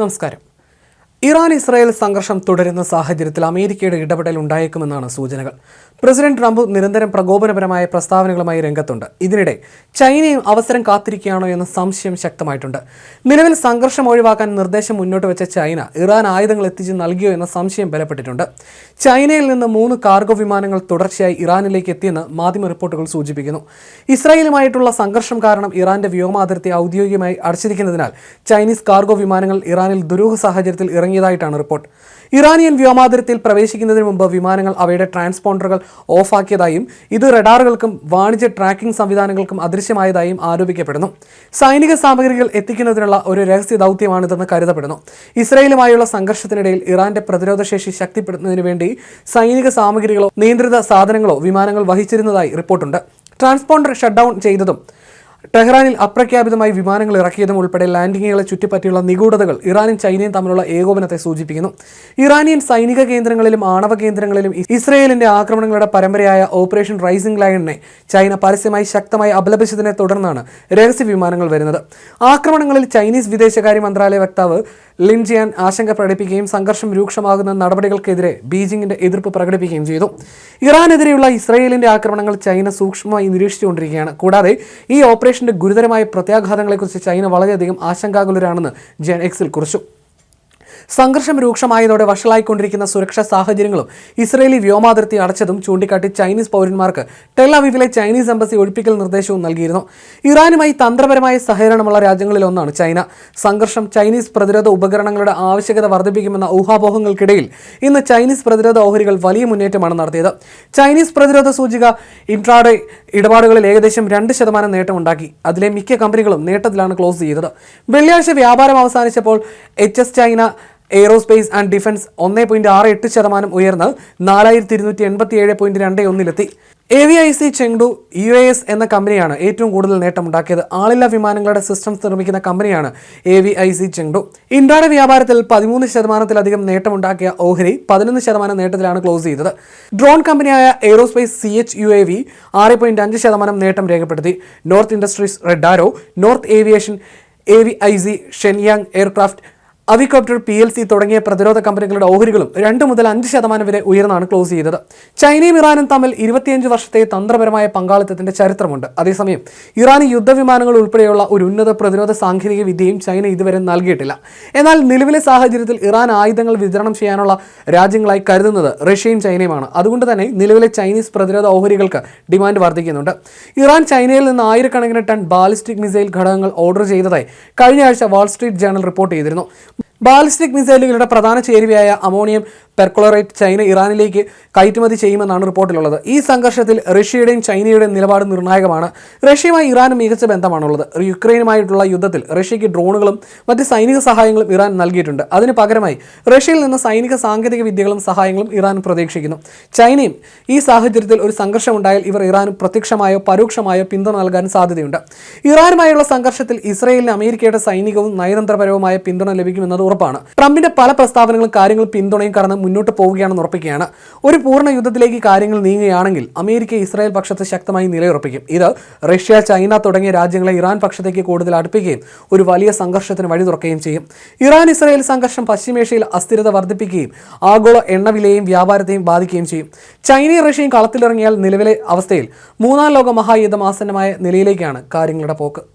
നമസ്കാരം. Iran Israel സംഘർഷം തുടരുന്ന സാഹചര്യത്തിൽ അമേരിക്കയുടെ ഇടപെടൽ ഉണ്ടായേക്കുമെന്നാണ് സൂചനകൾ. പ്രസിഡന്റ് ട്രംപ് നിരന്തരം പ്രകോപനപരമായ പ്രസ്താവനകളുമായി രംഗത്തുണ്ട്. ഇതിനിടെ ചൈനയും അവസരം കാത്തിരിക്കുകയാണോ എന്ന സംശയം ശക്തമായിട്ടുണ്ട്. നിലവിൽ സംഘർഷം ഒഴിവാക്കാൻ നിർദ്ദേശം മുന്നോട്ട് വെച്ച ചൈന ഇറാൻ ആയുധങ്ങൾ എത്തിച്ച് നൽകിയോ എന്ന സംശയം ബലപ്പെട്ടിട്ടുണ്ട്. ചൈനയിൽ നിന്ന് മൂന്ന് കാർഗോ വിമാനങ്ങൾ തുടർച്ചയായി ഇറാനിലേക്ക് എത്തിയെന്ന് മാധ്യമ റിപ്പോർട്ടുകൾ സൂചിപ്പിക്കുന്നു. ഇസ്രായേലുമായിട്ടുള്ള സംഘർഷം കാരണം ഇറാന്റെ വ്യോമാതിർത്തി ഔദ്യോഗികമായി അടച്ചിരിക്കുന്നതിനാൽ ചൈനീസ് കാർഗോ വിമാനങ്ങൾ ഇറാനിൽ ദുരൂഹ സാഹചര്യത്തിൽ ഇറങ്ങിയതായിട്ടാണ് റിപ്പോർട്ട്. ഇറാനിയൻ വ്യോമാതിരത്തിൽ പ്രവേശിക്കുന്നതിന് മുമ്പ് വിമാനങ്ങൾ അവയുടെ ട്രാൻസ്പോണ്ടറുകൾ ഓഫാക്കിയതായും ഇത് റഡാറുകൾക്കും വാണിജ്യ ട്രാക്കിംഗ് സംവിധാനങ്ങൾക്കും അദൃശ്യമായതായും ആരോപിക്കപ്പെടുന്നു. സൈനിക സാമഗ്രികൾ എത്തിക്കുന്നതിനുള്ള ഒരു രഹസ്യ ദൗത്യമാണിതെന്ന് കരുതപ്പെടുന്നു. ഇസ്രയേലുമായുള്ള സംഘർഷത്തിനിടയിൽ ഇറാന്റെ പ്രതിരോധശേഷി ശക്തിപ്പെടുത്തുന്നതിന് വേണ്ടി സൈനിക സാമഗ്രികളോ നിയന്ത്രിത സാധനങ്ങളോ വിമാനങ്ങൾ വഹിച്ചിരുന്നതായി റിപ്പോർട്ടുണ്ട്. ട്രാൻസ്പോണ്ടർ ഷട്ട് ഡൗൺ ചെയ്തതും ടെഹ്റാനിൽ അപ്രഖ്യാപിതമായി വിമാനങ്ങൾ ഇറക്കിയതും ഉൾപ്പെടെ ലാൻഡിങ്ങുകളെ ചുറ്റിപ്പറ്റിയുള്ള നിഗൂഢതകൾ ഇറാനും ചൈനയും തമ്മിലുള്ള ഏകോപനത്തെ സൂചിപ്പിക്കുന്നു. ഇറാനിയൻ സൈനിക കേന്ദ്രങ്ങളിലും ആണവ കേന്ദ്രങ്ങളിലും ഇസ്രയേലിന്റെ ആക്രമണങ്ങളുടെ പരമ്പരയായ ഓപ്പറേഷൻ റൈസിംഗ് ലയണിനെ ചൈന പരസ്യമായി ശക്തമായി അപലപിച്ചതിനെ തുടർന്നാണ് രഹസ്യ വിമാനങ്ങൾ വരുന്നത്. ആക്രമണങ്ങളിൽ ചൈനീസ് വിദേശകാര്യ മന്ത്രാലയ വക്താവ് ലിൻജിയാൻ ആശങ്ക പ്രകടിപ്പിക്കുകയും സംഘർഷം രൂക്ഷമാകുന്ന നടപടികൾക്കെതിരെ ബീജിംഗിന്റെ എതിർപ്പ് പ്രകടിപ്പിക്കുകയും ചെയ്തു. ഇറാനെതിരെയുള്ള ഇസ്രയേലിന്റെ ആക്രമണങ്ങൾ ചൈന സൂക്ഷ്മമായി നിരീക്ഷിച്ചുകൊണ്ടിരിക്കുകയാണ്. കൂടാതെ ഈ ഓപ്പറേഷന്റെ ഗുരുതരമായ പ്രത്യാഘാതങ്ങളെക്കുറിച്ച് ചൈന വളരെയധികം ആശങ്കാകുലരാണെന്ന് ജെൻ എക്സിൽ കുറിച്ചു. സംഘർഷം രൂക്ഷമായതോടെ വഷളായിക്കൊണ്ടിരിക്കുന്ന സുരക്ഷാ സാഹചര്യങ്ങളും ഇസ്രയേലി വ്യോമാതിർത്തി അടച്ചതും ചൂണ്ടിക്കാട്ടി ചൈനീസ് പൗരന്മാർക്ക് ടെൽ അവീവിലെ ചൈനീസ് എംബസി ഒഴിപ്പിക്കൽ നിർദ്ദേശവും നൽകിയിരുന്നു. ഇറാനുമായി തന്ത്രപരമായ സഹകരണമുള്ള രാജ്യങ്ങളിലൊന്നാണ് ചൈന. സംഘർഷം ചൈനീസ് പ്രതിരോധ ഉപകരണങ്ങളുടെ ആവശ്യകത വർദ്ധിപ്പിക്കുമെന്ന ഊഹാപോഹങ്ങൾക്കിടയിൽ ഇന്ന് ചൈനീസ് പ്രതിരോധ ഓഹരികൾ വലിയ മുന്നേറ്റമാണ് നടത്തിയത്. ചൈനീസ് പ്രതിരോധ സൂചിക ഇൻട്രാഡേ ഇടപാടുകളിൽ ഏകദേശം രണ്ട് ശതമാനം നേട്ടമുണ്ടാക്കി അതിലെ മിക്ക കമ്പനികളും നേട്ടത്തിലാണ് ക്ലോസ് ചെയ്തത്. വെള്ളിയാഴ്ച വ്യാപാരം അവസാനിച്ചപ്പോൾ H S China aerospace and defence ഒന്നേ പോയിന്റ് ആറ് എട്ട് ശതമാനം ഉയർന്ന് നാലായിരത്തി ഇരുന്നൂറ്റി എൺപത്തി ഏഴ് പോയിന്റ് രണ്ട് ഒന്നിലെത്തി. A V I C Chengdu U A S എന്ന കമ്പനിയാണ് ഏറ്റവും കൂടുതൽ നേട്ടമുണ്ടാക്കിയത്. ആളില്ല വിമാനങ്ങളുടെ സിസ്റ്റംസ് നിർമ്മിക്കുന്ന കമ്പനിയാണ് A V I C Chengdu ഇന്ത്യയുടെ വ്യാപാരത്തിൽ പതിമൂന്ന് ശതമാനത്തിലധികം നേട്ടമുണ്ടാക്കിയ ഓഹരി പതിനൊന്ന് ശതമാനം നേട്ടത്തിലാണ് ക്ലോസ് ചെയ്തത്. ഡ്രോൺ കമ്പനിയായ aerospace C H U A V ആറ് പോയിന്റ് അഞ്ച് ശതമാനം നേട്ടം രേഖപ്പെടുത്തി. North industries red arrow north aviation A V I C Shenyang aircraft Avicopter P L C തുടങ്ങിയ പ്രതിരോധ കമ്പനികളുടെ ഓഹരികളും രണ്ട് മുതൽ അഞ്ച് ശതമാനം വരെ ഉയർന്നാണ് ക്ലോസ് ചെയ്തത്. ചൈനയും ഇറാനും തമ്മിൽ ഇരുപത്തിയഞ്ച് വർഷത്തെ തന്ത്രപരമായ പങ്കാളിത്തത്തിന്റെ ചരിത്രമുണ്ട്. അതേസമയം ഇറാന് യുദ്ധവിമാനങ്ങൾ ഉൾപ്പെടെയുള്ള ഒരു ഉന്നത പ്രതിരോധ സാങ്കേതിക വിദ്യയും ചൈന ഇതുവരെ നൽകിയിട്ടില്ല. എന്നാൽ നിലവിലെ സാഹചര്യത്തിൽ ഇറാൻ ആയുധങ്ങൾ വിതരണം ചെയ്യാനുള്ള രാജ്യങ്ങളായി കരുതുന്നത് റഷ്യയും ചൈനയുമാണ്. അതുകൊണ്ട് തന്നെ നിലവിലെ ചൈനീസ് പ്രതിരോധ ഓഹരികൾക്ക് ഡിമാൻഡ് വർദ്ധിക്കുന്നുണ്ട്. ഇറാൻ ചൈനയിൽ നിന്ന് ആയിരക്കണക്കിന് ടൺ ബാലിസ്റ്റിക് മിസൈൽ ഘടകങ്ങൾ ഓർഡർ ചെയ്തതായി കഴിഞ്ഞ ആഴ്ച വാൾസ്ട്രീറ്റ് ജേണൽ റിപ്പോർട്ട് ചെയ്തിരുന്നു. ബാലിസ്റ്റിക് മിസൈലുകളുടെ പ്രധാന ചേരുവയായ അമോണിയം പെർക്കുളറേറ്റ് ചൈന ഇറാനിലേക്ക് കയറ്റുമതി ചെയ്യുമെന്നാണ് റിപ്പോർട്ടിലുള്ളത്. ഈ സംഘർഷത്തിൽ റഷ്യയുടെയും ചൈനയുടെയും നിലപാട് നിർണായകമാണ്. റഷ്യയുമായി ഇറാന് മികച്ച ബന്ധമാണുള്ളത്. യുക്രൈനുമായിട്ടുള്ള യുദ്ധത്തിൽ റഷ്യയ്ക്ക് ഡ്രോണുകളും മറ്റ് സൈനിക സഹായങ്ങളും ഇറാൻ നൽകിയിട്ടുണ്ട്. അതിന് പകരമായി റഷ്യയിൽ നിന്ന് സൈനിക സാങ്കേതിക വിദ്യകളും സഹായങ്ങളും ഇറാൻ പ്രതീക്ഷിക്കുന്നു. ചൈനയും ഈ സാഹചര്യത്തിൽ ഒരു സംഘർഷം ഉണ്ടായാൽ ഇവർ ഇറാന് പ്രത്യക്ഷമായോ പരോക്ഷമായോ പിന്തുണ നൽകാൻ സാധ്യതയുണ്ട്. ഇറാനുമായുള്ള സംഘർഷത്തിൽ ഇസ്രയേലിന് അമേരിക്കയുടെ സൈനികവും നയതന്ത്രപരവുമായ പിന്തുണ ലഭിക്കുമെന്നത് ഉറപ്പാണ്. ട്രംപിന്റെ പല പ്രസ്താവനകളും കാര്യങ്ങളും പിന്തുണയും കടന്ന് മുന്നോട്ട് പോവുകയാണെന്ന് ഉറപ്പിക്കുകയാണ്. ഒരു പൂർണ യുദ്ധത്തിലേക്ക് കാര്യങ്ങൾ നീങ്ങുകയാണെങ്കിൽ അമേരിക്ക ഇസ്രായേൽ പക്ഷത്തെ ശക്തമായി നിലയുറപ്പിക്കും. ഇത് റഷ്യ ചൈന തുടങ്ങിയ രാജ്യങ്ങളെ ഇറാൻ പക്ഷത്തേക്ക് കൂടുതൽ അടുപ്പിക്കുകയും ഒരു വലിയ സംഘർഷത്തിന് വഴി തുറക്കുകയും ചെയ്യും. ഇറാൻ ഇസ്രായേൽ സംഘർഷം പശ്ചിമേഷ്യയിൽ അസ്ഥിരത വർദ്ധിപ്പിക്കുകയും ആഗോള എണ്ണവിലയെയും വ്യാപാരത്തെയും ബാധിക്കുകയും ചെയ്യും. ചൈനയും റഷ്യയും കളത്തിലിറങ്ങിയാൽ നിലവിലെ അവസ്ഥയിൽ മൂന്നാം ലോക മഹായുദ്ധം ആസന്നമായ നിലയിലേക്കാണ് കാര്യങ്ങളുടെ പോക്ക്.